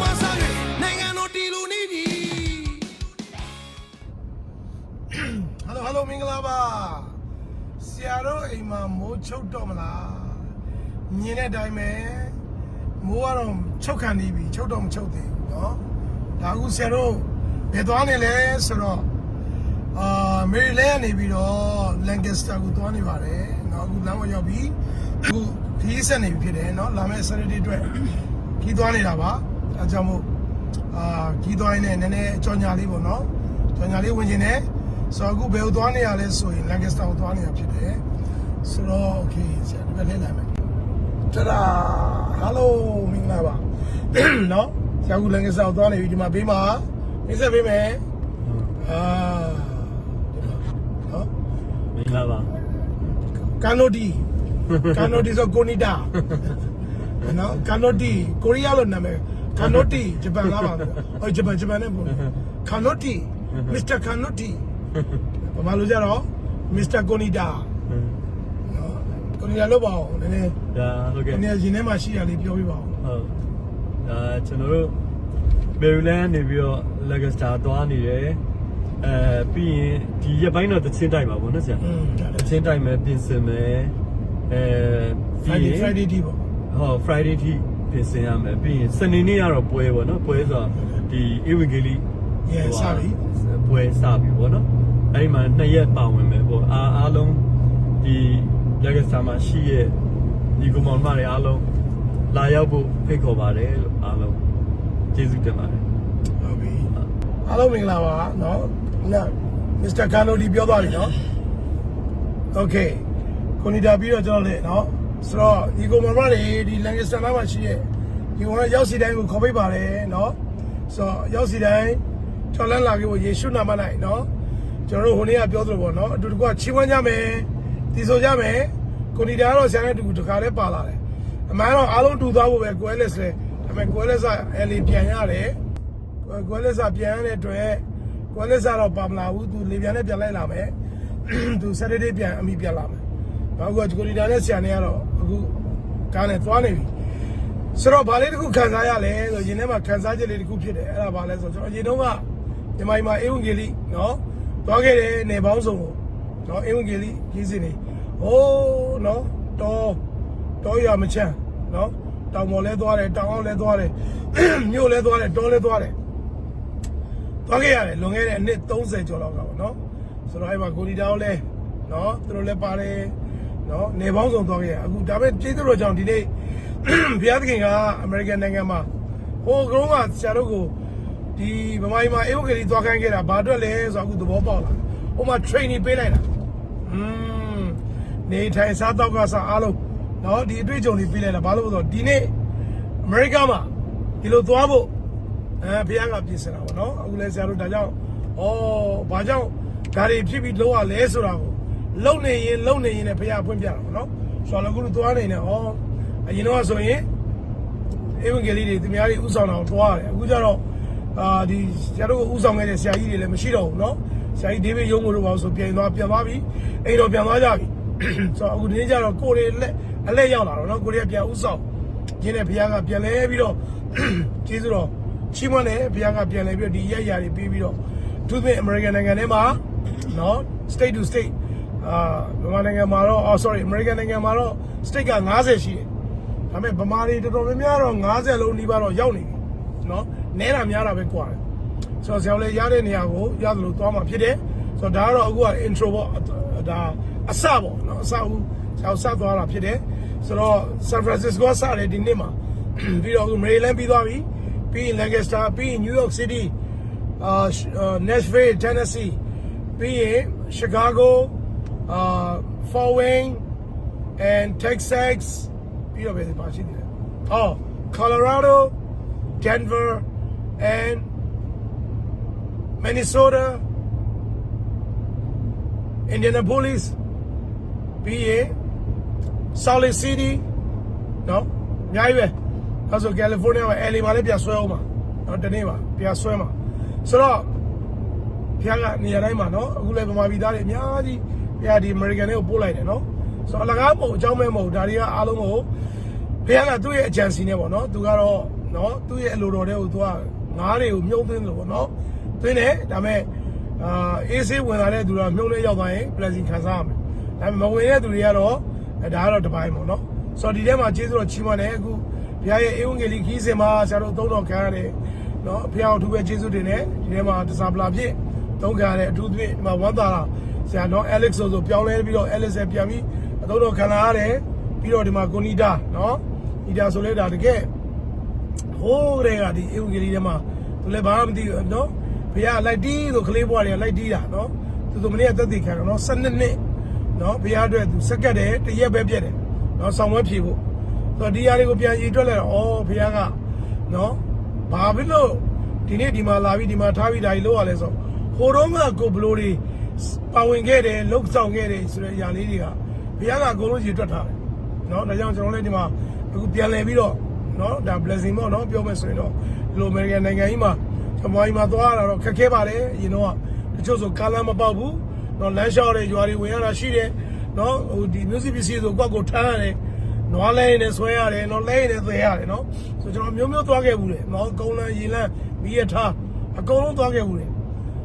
မစားရနိုင်ငံတော်တီလူနေပြီ ဟယ်လိုဟယ်လိုမင်္ဂလာပါဆရာတို့အိမ်မှာမိုးချုပ်တော့မလားမြင်တဲ့အတိုင်းပဲမိုးကတော့ချုပ်ခံနေပြီချုပ်တော့မချုပ်သေးဘူးเนาะဒါအခုဆရာတို့ဘယ်သွားနေလဲဆိုတော့ အာမေရီလန်းကနေပြီးတော့လန်ကစ္စတာကိုသွားနေပါတယ်เนาะအခုလမ်းဝရောက်ပြီအခုခီးဆက်နေပြီဖြစ်တယ်เนาะလာမယ့် Saturday အတွက်ခီးသွားနေတာပါအဲကြောင့်မို့အာခီးသွားရင်းနဲ့နည်းနည်းအကြောညာလေးပေါ့เนาะကြောညာလေးဝင်ကျင်တယ်ဆိုတော့အခုဘယ်ကိုသွားနေရလဲဆိုရင်လန်ကစ္စတာကိုသွားနေတာဖြစ်တယ်ဆိုတော့โอเคဆရာဒီဘက်လဲလာမယ် တရာဟယ်လိုမင်္ဂလာပါနော်ဆရာကလည်းငစားသွားနေပြီဒီမှာဘေးမှာမိတ်ဆက်ပေးမယ်အာနော် မင်္ဂလာပါကန်နိုဒီကန်နိုဒီဆိုကိုနီတာနော်ကန်နိုဒီကိုရီးယားလိုနာမည်ကန်နိုဒီဂျပန်လားပါဟိုဂျပန်ဂျပန်နဲ့ပေါ့ကန်နိုဒီမစ္စတာကန်နိုဒီဘာလို့ကြတော့မစ္စတာကိုနီတာနော်ကိုနီတာလို့ပါအောင်နည်းနည်းဒါဟုတ်ကဲ့ကိုနီတာရင်ထဲမှာရှိတာလေးပြောပြပါအောင်ဟုတ်ဒါကျွန်တော်တို့မေရီလန်းနေပြီးတော့လက်ဂစတာသွားနေတယ် အဲပြီးရင်ဒီရက်ပိုင်းတော့တချင်းတိုက်ပါဗောနော်ဆရာ อืมဒါ တ လည်း ချင်းတိုက်မယ်ပြင်ဆင်မယ်အဲပြီး Friday ရင် Friday ဒီပေါ့ ဟော Friday ထိပြင်ဆင်ရမယ်ပြီးရင်စနေနေ့ကတော့ပွဲဗောနော်ပွဲဆိုတော့ဒီဧဝံဂေလိ Yeah စပြီ ပွဲစပြီဗောနော်အဲ့ဒီမှာနှစ်ရက်ပါဝင်မယ်ဗောအားအားလုံးဒီလက်ဂစတာမှာရှိရဲ့ဒီကောင်မောင်မတွေအားလုံးလာရောက်ဖို့ဖိတ်ခေါ်ပါတယ်လို့အားလုံးကျေးဇူးတင်ပါတယ် ဟုတ်ပြီအားလုံးမင်္ဂလာပါเนาะ နာမစ္စတာကာနိုဒီပြောသွားပြီเนาะโอเคကိုနီတာပြီးတော့ကျွန်တော်လေเนาะဆိုတော့ဒီကိုမမတွေဒီလန်ကစ္စတန်မှာရှိရဲ့ဒီကောင်ကရောက်စီတိုင်းကိုခေါ်ပိတ်ပါတယ်เนาะဆိုတော့ရောက်စီတိုင်းထော်လန်းလာခဲ့ဖို့ယေရှုနာမ၌เนาะကျွန်တော်တို့ဟိုနေ့ကပြောသလိုပေါ့เนาะအတူတကွချီးမွမ်းကြမယ်တည်ဆိုကြမယ်ကိုနီတာကတော့ဆရာနဲ့တူတခါလဲပါလာတယ်အမှန်တော့အားလုံးတူသွားဖို့ပဲကိုယ်လက်စလဲဒါပေမဲ့ကိုယ်လက်စအဲလီပြန်ရတယ် ကွယ်လက်စာပြန်ရတဲ့အတွက် ကွယ်လက်စာတော့ပါမလာဘူးသူလေပြန်နဲ့ပြန်လိုက်လာမယ်သူစက်တေးပြန်အမိပြန်လာမယ်ဘာလို့ကဂျကိုလီဒါနဲ့ဆရာနေကတော့အခုကားနဲ့သွားနေပြီဆိုတော့ဗာလေးတစ်ခုခံစားရလဲဆိုရင်ထဲမှာခံစားချက်လေးတစ်ခုဖြစ်တယ်အဲ့ဒါဗာလဲဆိုတော့ကျွန်တော်အရင်တုန်းကဒီမိုင်မှာအေဝံဂေလိနော်သွားခဲ့တယ်နေပေါင်းစုံကိုနော်အေဝံဂေလိကြီးစင်နေဟိုးနော်တော်တော်ရမချမ်းနော်တောင်ပေါ်လဲသွားတယ်တောင်အောင်လဲသွားတယ်မြို့လဲသွားတယ်တောလဲသွားတယ် သွားခဲ့ရတယ်လွန်ခဲ့တဲ့အနှစ်30ကျော်လောက်ကပေါ့နော်ဆိုတော့အဲ့မှာကိုလီတောင်းလဲနော်သူတို့လည်းပါတယ်နော်နေပေါင်းစုံသွားခဲ့ရအခုဒါပေမဲ့ကျေးဇူးတော်ကြောင့်ဒီနေ့ဘုရားသခင်ကအမေရိကန်နိုင်ငံမှာဟိုကုန်းကဆရာတို့ကိုဒီဗမာပြည်မှာအေဝဂေလီသွားခိုင်းခဲ့တာဘာအတွက်လဲဆိုတော့အခုသဘောပေါက်လာဟိုမှာ training ပေးလိုက်တာอืมနေထိုင်စားတော့ကစားအားလုံးနော်ဒီအတွေ့အကြုံတွေပေးလိုက်တာဘာလို့လဲဆိုတော့ဒီနေ့အမေရိကမှာဒီလိုသွားဖို့ အဲဘုရားကပြင်ဆင်တာပေါ့နော်အခုလဲဆရာတို့ဒါကြောင့်ဩဘာကြောင့်ဒါတွေဖြစ်ပြီးလောရလဲဆိုတာကိုလုံနေရင်လုံနေရင်လည်းဘုရားဖွင့်ပြတာပေါ့နော်ဆိုတော့အခုတို့သွားနေနေဩအရင်တော့ဆိုရင်ဧဝံဂေလိတွေသူများတွေဥဆောင်တာကိုတွားရတယ်အခုကျတော့အာဒီဆရာတို့ကိုဥဆောင်ခဲ့တဲ့ဆရာကြီးတွေလည်းမရှိတော့ဘူးနော်ဆရာကြီးဒေးဗစ်ယုံမို့လို့ပါဆိုပြန်သွားပြန်သွားပြီအိမ်တော်ပြန်သွားကြပြီဆိုတော့အခုဒီနေ့ကျတော့ကိုယ်တွေလက်အလက်ရောက်လာတော့နော်ကိုယ်တွေကပြန်ဥဆောင်ရင်းနဲ့ဘုရားကပြန်လဲပြီးတော့ကျေးဇူးတော် ချီးမွမ်းတယ်ဘုရားကပြန်လဲပြီးတော့ဒီရက်ရာတွေပြီးပြီးတော့သူသဖြင့် American နိုင်ငံထဲမှာနော် state to state အာဗမာနိုင်ငံမှာတော့ oh sorry American နိုင်ငံမှာတော့ state က90ရှိတယ်ဒါပေမဲ့ဗမာတွေတော်တော်များများတော့90လုံးနီးပါးတော့ရောက်နေပြီနော်နဲတာများတာပဲကွာတယ်ဆိုတော့ဆရာလည်းရတဲ့နေရာကိုရသလိုသွားမှာဖြစ်တယ်ဆိုတော့ဒါကတော့အခုက intro ပေါ့ဒါအစပေါ့နော်အစဦးဆရာစသွားတာဖြစ်တယ်ဆိုတော့ San Francisco ကစတယ်ဒီနေ့မှာပြီးတော့အခု Maryland ပြီးသွားပြီ ပြီးရင် Lancaster ပြီးရင် New York City အာ Nashville Tennessee ပြီးရင် Chicago အာ Fort Wayne and Texas ပြီးတော့ပဲပါရှိတယ်။အော် Colorado Denver and Minnesota Indianapolis ပြီးရင် Salt Lake City နော်အများကြီးပဲ အဲဆိုကယ်လီဖိုးနီးယားမှာ LA မှာလည်းပြန်ဆွဲအောင်ပါနော်တနေ့ပါပြန်ဆွဲမှာဆိုတော့ဖျားကနေရာတိုင်းမှာနော်အခုလည်းဗမာပြည်သားတွေအများကြီးဘုရားဒီ American တွေကိုပို့လိုက်တယ်နော်ဆိုတော့အလကားမဟုတ်အကြောင်းမဲမဟုတ်ဒါတွေကအားလုံးကိုဘုရားကသူ့ရဲ့ agency နဲ့ပေါ့နော်သူကတော့နော်သူ့ရဲ့အလိုတော်တွေကိုသူကငားတွေကိုမြုပ်သွင်းလို့ပေါ့နော်သွင်းတယ်ဒါပေမဲ့အာအေးဆေးဝင်လာတဲ့သူတွေကမြုပ်လေးရောက်သွားရင် blessing ခံစားရမယ်ဒါပေမဲ့မဝင်တဲ့သူတွေကတော့အဲဒါကတော့တစ်ပိုင်းပေါ့နော်ဆိုတော့ဒီထဲမှာကျေးဇူးတော်ချီးမွမ်းတယ်အခု ဘုရားရဲ့ဧဝံဂေလိခီးစဉ်မှာဆရာတို့သုံးတော်ခံရတယ်နော်ဘုရားအထူးပဲကျေးဇူးတင်တယ်ဒီထဲမှာတစားပလာဖြစ်သုံးခံရတယ်အထူးသဖြင့်ဒီမှာဝမ်းသာတာဆရာနော် Alex ဆိုဆိုပြောင်းလဲပြီးတော့ Alex ရဲ့ပြန်ပြီးအသုံးတော်ခံလာရတယ်ပြီးတော့ဒီမှာကိုနီတာနော်နီတာဆိုလဲဒါတကယ်ဟိုးတဲ့ကဒီဧဝံဂေလိထဲမှာသူလည်းဘာမှမသိဘူးနော်ဘုရားလိုက်တီးဆိုကလေးဘွားတွေကလိုက်တီးတာနော်သူတို့မနေ့ကသက်သေခံတယ်နော်12နှစ်နော်ဘုရားအတွက်သူစက္ကတ်တယ်တရက်ပဲပြည့်တယ်နော်ဆောင်းဝဲဖြေဖို့ ဆိုတော့ဒီຢာတွေကိုပြန်ရည်တွက်လိုက်တော့ဩဘုရားကနော်ဘာဖြစ်လို့ဒီနေ့ဒီမှာလာပြီးဒီမှာထားပြီးဒါကြီးလို့ရလဲဆိုဟိုတော့ကကိုဘလို့တွေပါဝင်ခဲ့တယ်လှုပ်ဆောင်ခဲ့တယ်ဆိုတဲ့အရာလေးတွေကဘုရားကအကုန်လုံးရည်တွက်ထားတယ်နော်ဒါကြောင့်ကျွန်တော်လည်းဒီမှာအခုပြန်လည်ပြီးတော့နော်ဒါ blessing ပေါ့နော်ပြောမယ်ဆိုရင်တော့ဒီလို American နိုင်ငံကြီးမှာကျွန်တော်ကြီးမှာသွားရတာတော့ခက်ခဲပါတယ်အရင်တော့တချို့ဆိုကားလမ်းမပေါက်ဘူးနော်လမ်းလျှောက်တဲ့ရွာတွေဝင်ရတာရှိတယ်နော်ဟိုဒီ music ပစ္စည်းဆိုကွက်ကိုထမ်းရတယ် နွားလဲနေဆွဲရတယ်နော်လဲနေဆွဲရတယ်နော်ဆိုကျွန်တော်မျိုးမျိုးသွားခဲ့ဘူးလေနော်ကုန်းလန်းရေလန်းမီးရထားအကုန်လုံးသွားခဲ့ဘူးလေ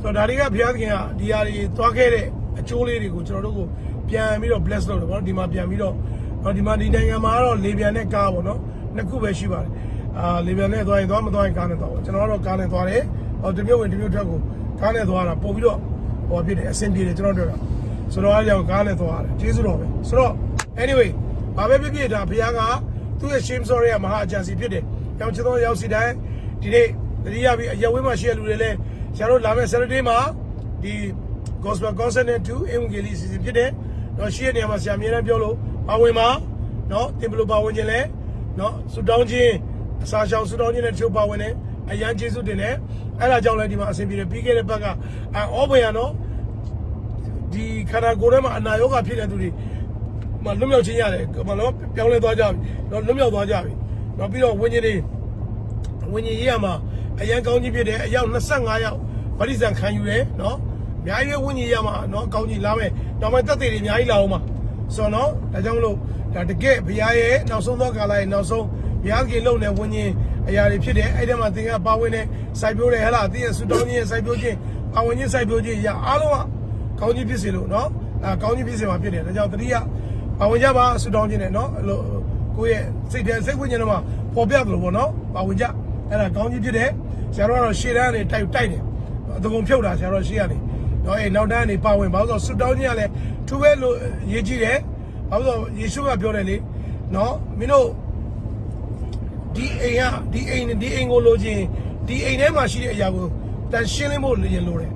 ဆိုတော့ဒါတွေကဘုရားသခင်ကဒီဟာတွေသွားခဲ့တဲ့အကျိုးလေးတွေကိုကျွန်တော်တို့ကိုပြန်ပြီးတော့ bless လုပ်တယ်ပေါ့နော်ဒီမှာပြန်ပြီးတော့နော်ဒီမှာဒီနိုင်ငံမှာကတော့လေပြန်နဲ့ကားပေါ့နော်နှစ်ခုပဲရှိပါတယ်အာလေပြန်နဲ့သွားရင်သွားမသွားရင်ကားနဲ့သွားပေါ့ကျွန်တော်ကတော့ကားနဲ့သွားတယ်ဟောဒီမျိုးဝင်ဒီမျိုးထွက်ကိုကားနဲ့သွားတာပို့ပြီးတော့ဟောဖြစ်တယ်အဆင်ပြေတယ်ကျွန်တော်တို့ကဆိုတော့အားကြောင့်ကားနဲ့သွားရတယ်ကျေးဇူးတော်ပဲဆိုတော့ anyway ဘာပဲဖြစ်ဖြစ်ဒါဘုရားကသူ့ရဲ့ shame sorry ရမဟာအကြံစီဖြစ်တယ်။ကြောင့်ကျွန်တော်ရောက်စီတိုင်းဒီနေ့တတိယပြီးအရက်ဝင်းမှာရှိတဲ့လူတွေလည်းဆရာတို့လာမယ့် Saturday မှာဒီ Gospel Concert နဲ့2 Evangelical စီစဉ်ဖြစ်တယ်။တော့ရှိတဲ့နေရာမှာဆရာအမြဲတမ်းပြောလို့ပါဝင်ပါနော်တင်ဘလို့ပါဝင်ခြင်းလဲနော်ဆူတောင်းခြင်းအစာရှောင်ဆူတောင်းခြင်းနဲ့တချို့ပါဝင်တယ်အရန်ကျေးဇူးတင်တယ်။အဲ့ဒါကြောင့်လည်းဒီမှာအဆင်ပြေတယ်ပြီးခဲ့တဲ့ဘက်ကအောဘွေရနော်ဒီခန္ဓာကိုယ်ထဲမှာအနာရောဂါဖြစ်တဲ့သူတွေ မလွတ်မြောက်ခြင်းရတယ်မနော်ပြောင်းလဲသွားကြပြီတော့လွတ်မြောက်သွားကြပြီတော့ပြီးတော့ဝင်းကြီးတွေဝင်းကြီးရေးရမှာအရန်ကောင်းကြီးဖြစ်တယ်အယောက်25ယောက်ဗတိဇံခံယူတယ်နော်အများကြီးဝင်းကြီးရမှာနော်ကောင်းကြီးလာမယ်နောက်မှတက်သေးတွေအများကြီးလာအောင်ပါဆိုတော့နော်ဒါကြောင့်မလို့ဒါတကယ်ဘုရားရဲ့နောက်ဆုံးသောကာလရဲ့နောက်ဆုံးဘုရားကြီးလုံနေဝင်းကြီးအရာတွေဖြစ်တယ်အဲ့ဒီမှာသင်ကပါဝင်တဲ့စိုက်ပျိုးတယ်ဟဲ့လားသင်ရဲ့ဆူတောင်းခြင်းရဲ့စိုက်ပျိုးခြင်းပါဝင်ခြင်းစိုက်ပျိုးခြင်းအရာအားလုံးကကောင်းကြီးဖြစ်စေလို့နော်အဲကောင်းကြီးဖြစ်စေမှာဖြစ်တယ်ဒါကြောင့်တတိယ ပါဝင်ကြပါဆူတောင်းခြင်းနဲ့နော်အဲ့လိုကိုယ့်ရဲ့စိတ်ထဲစိတ်ဝိညာဉ်ထဲမှာပေါ်ပြသလိုပေါ့နော်ပါဝင်ကြအဲ့ဒါကောင်းကြီးဖြစ်တယ်ဆရာတော်ကတော့ရှေ့တန်းကနေတိုက်တိုက်တယ်အတကုံဖြုတ်တာဆရာတော်ရှေ့ကနေတော့အဲ့နောက်တန်းကနေပါဝင်ဘာလို့ဆိုဆူတောင်းခြင်းကလည်းသူပဲလို့ရေးကြည့်တယ်ဘာလို့ဆိုယေရှုကပြောတယ်လေနော်မင်းတို့ဒီအိမ်ကဒီအိမ်ဒီအိမ်ကိုလိုချင်ဒီအိမ်ထဲမှာရှိတဲ့အရာကိုတန်ရှင်းလင်းဖို့လိုချင်လို့တယ်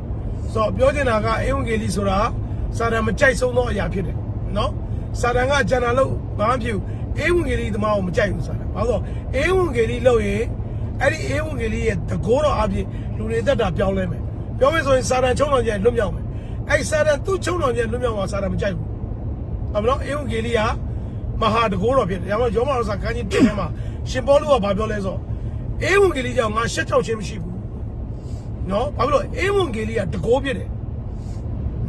ဆိုတော့ပြောချင်တာကအေဝံဂေလိဆိုတာစာတန်မကြိုက်ဆုံးသောအရာဖြစ်တယ်နော် စာတန်ကဂျန်နာလို့ဘာမှမဖြစ်ဘူးအေဝံဂေလိသမားကိုမကြိုက်ဘူးစာတန်ဘာလို့အေဝံဂေလိလို့ရင်အဲ့ဒီအေဝံဂေလိရဲ့တကိုးတော်အပြင်လူတွေတက်တာပြောင်းလဲမယ်ပြောမယ်ဆိုရင်စာတန်ချုံတော်ကြီးလွတ်မြောက်မယ်အဲ့စာတန်သူ့ချုံတော်ကြီးလွတ်မြောက်မှာစာတန်မကြိုက်ဘူးအမလို့အေဝံဂေလိကမဟာတကိုးတော်ဖြစ်တယ်ဒါမှမဟုတ်ယောမတော်စာခန်းကြီးတင်ထဲမှာရှင်ပေါလုကဘာပြောလဲဆိုအေဝံဂေလိကြောင့်ငါရှက်ချောက်ခြင်းမရှိဘူးနော်ဘာဖြစ်လို့အေဝံဂေလိကတကိုးဖြစ်တယ်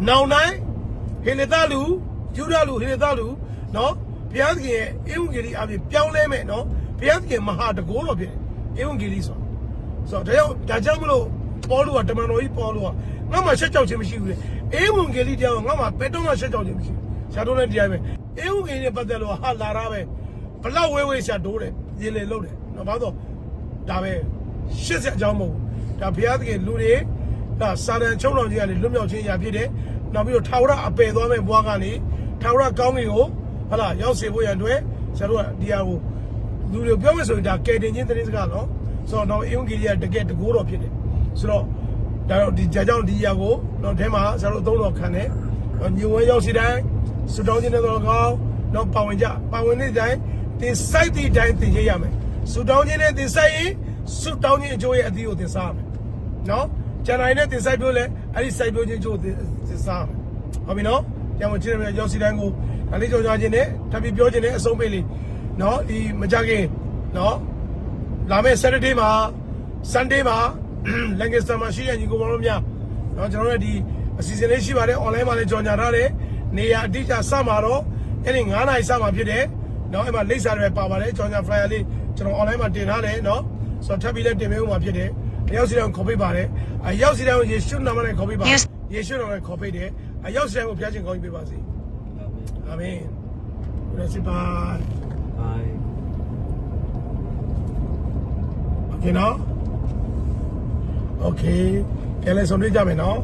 နောင်တိုင်းဟေလေတာလူ ယူဒလူဟေလေတာလူနော်ဘုရားသခင်ရဲ့ဧဝံဂေလိအပြင်ပြောင်းလဲမဲ့နော်ဘုရားသခင်မဟာတကိုးတော်ဖြစ်တယ်ဧဝံဂေလိဆိုဆိုတော့ဒါကြောင့်ဒါကြောင့်မလို့ပေါလုကတမန်တော်ကြီးပေါလုကငါမှရှက်ကြောက်ခြင်းမရှိဘူးလေဧဝံဂေလိတရားငါမှဘယ်တော့မှရှက်ကြောက်ခြင်းမရှိဘူးဆရာတို့လည်းတရားပဲဧဝံဂေလိနဲ့ပတ်သက်လို့ဟာလာရပဲဘလောက်ဝဲဝဲဆရာတိုးတယ်ရေလေလုံးတယ်နော်ဘာလို့ဒါပဲရှစ်ဆက်အကြောင်းမဟုတ်ဘူးဒါဘုရားသခင်လူတွေဒါစာရန်ချုံတော်ကြီးကနေလွတ်မြောက်ခြင်းရာဖြစ်တယ်။နောက်ပြီးတော့ထာဝရအပယ်သွားမဲ့ဘွားကနေ ထာဝရကောင်းကင်ကိုဟလာရောက်စေဖို့ရန်အတွက်ဆရာတို့ကဒီဟာကိုလူတွေပြောမယ်ဆိုရင်ဒါကယ်တင်ခြင်းသတင်းစကားနော်။ဆိုတော့တော့အင်္ဂလိပ်ကတကယ်တကိုးတော်ဖြစ်တယ်။ဆိုတော့ဒါတော့ဒီကြာကြောင့်ဒီဟာကိုတော့အဲမှာဆရာတို့အသုံးတော်ခံတယ်။ညဝဲရောက်စီတိုင်းစူတောင်းခြင်းနဲ့တော့ကောင်းတော့ပါဝင်ကြပါဝင်တဲ့တိုင်းတင်စိုက်တဲ့တိုင်းတင်ရရမယ်။စူတောင်းခြင်းနဲ့တင်စိုက်ရင်စူတောင်းခြင်းအကျိုးရဲ့အသီးကိုတင်စားရမယ်။နော်။ကျန်တိုင်းနဲ့တင်ဆိုင်ပြောလဲအဲ့ဒီစိုက်ပြောခြင်းကျိုးတင်စားမယ်ဟုတ်ပြီနော် ပြန်မချင်တယ်ရောက်စီတိုင်းကိုဒါလေးကြော်ကြခြင်းနဲ့ထပ်ပြီးပြောခြင်းနဲ့အဆုံးပေးလေးနော်ဒီမကြခင်နော်လာမယ့် Saturday မှာ Sunday မှာ Lancaster မှာရှိတဲ့ညီကိုမောင်တို့များနော်ကျွန်တော်တို့ဒီအစီအစဉ်လေးရှိပါတယ် online မှာလည်းကြော်ညာထားတယ်နေရာအတိအကျစမှာတော့အဲ့ဒီ9နာရီစမှာဖြစ်တယ်နော်အဲ့မှာလိပ်စာတွေပါပါတယ်ကြောင်ညာ flyer လေးကျွန်တော် online မှာတင်ထားတယ်နော်ဆိုတော့ထပ်ပြီးလည်းတင်ပေးဦးမှာဖြစ်တယ်အရောက်စီတိုင်းခေါ်ပေးပါတယ်အရောက်စီတိုင်းကိုယေရှုနာမနဲ့ခေါ်ပေးပါယေရှုနာမနဲ့ခေါ်ပေးတယ် အရောက်စီတိုင်းကိုဖျားခြင်းကောင်းကြီးပေးပါစေအာမင်ဘုရားစီပါ ဘိုင် โอเคနော်โอเคပြန်လဲဆုံးတွေ့ကြမယ်နော်